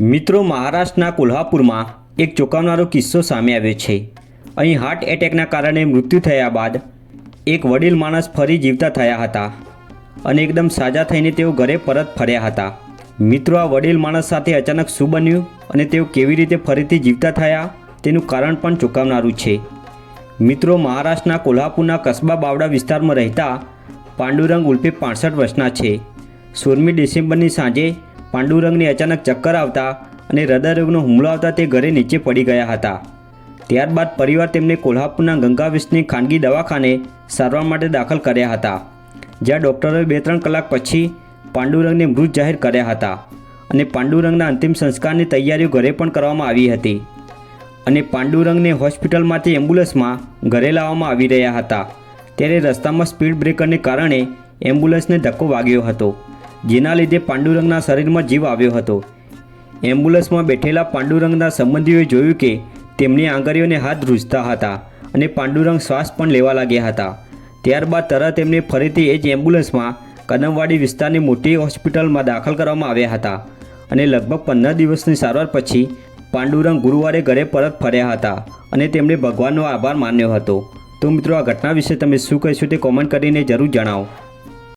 મિત્રો મહારાષ્ટ્રના કોલ્હાપુરમાં એક ચોંકાવનારો કિસ્સો સામે આવ્યો છે. અહીં હાર્ટ એટેકના કારણે મૃત્યુ થયા બાદ એક વડીલ માણસ ફરી જીવતા થયા હતા અને એકદમ સાજા થઈને તેઓ ઘરે પરત ફર્યા હતા. મિત્રો, આ વડીલ માણસ સાથે અચાનક શું બન્યું અને તેઓ કેવી રીતે ફરીથી જીવતા થયા તેનું કારણ પણ ચોંકાવનારું છે. મિત્રો, મહારાષ્ટ્રના કોલ્હાપુરના કસ્બા બાવડા વિસ્તારમાં રહેતા પાંડુરંગ ઉલ્ફે પાસઠ વર્ષના છે. સોળમી ડિસેમ્બરની સાંજે પાંડુરંગને અચાનક ચક્કર આવતા અને હૃદયરોગનો હુમલો આવતા તે ઘરે નીચે પડી ગયા હતા. ત્યારબાદ પરિવાર તેમને કોલ્હાપુરના ગંગાવિષ્ણની ખાનગી દવાખાને સારવાર માટે દાખલ કર્યા હતા, જ્યાં ડૉક્ટરોએ બે ત્રણ કલાક પછી પાંડુરંગને મૃત જાહેર કર્યા હતા અને પાંડુરંગના અંતિમ સંસ્કારની તૈયારીઓ ઘરે પણ કરવામાં આવી હતી અને પાંડુરંગને હોસ્પિટલમાંથી એમ્બ્યુલન્સમાં ઘરે લાવવામાં આવી રહ્યા હતા. ત્યારે રસ્તામાં સ્પીડ બ્રેકરને કારણે એમ્બ્યુલન્સને ધક્કો વાગ્યો હતો. જેના લીધે પાંડુરંગના શરીરમાં જીવ આવ્યો હતો. એમ્બ્યુલન્સમાં બેઠેલા પાંડુરંગના સંબંધીઓએ જોયું કે તેમની આંગળીઓને હાથ ધ્રુજતા હતા અને પાંડુરંગ શ્વાસ પણ લેવા લાગ્યા હતા. ત્યારબાદ તરત એમને ફરીથી એ જ એમ્બ્યુલન્સમાં કદમવાડી વિસ્તારની મોટી હોસ્પિટલમાં દાખલ કરવામાં આવ્યા હતા અને લગભગ પંદર દિવસની સારવાર પછી પાંડુરંગ ગુરુવારે ઘરે પરત ફર્યા હતા અને તેમણે ભગવાનનો આભાર માન્યો હતો. તો મિત્રો, આ ઘટના વિશે તમે શું કહેશો તે કોમેન્ટ કરીને જરૂર જણાવો.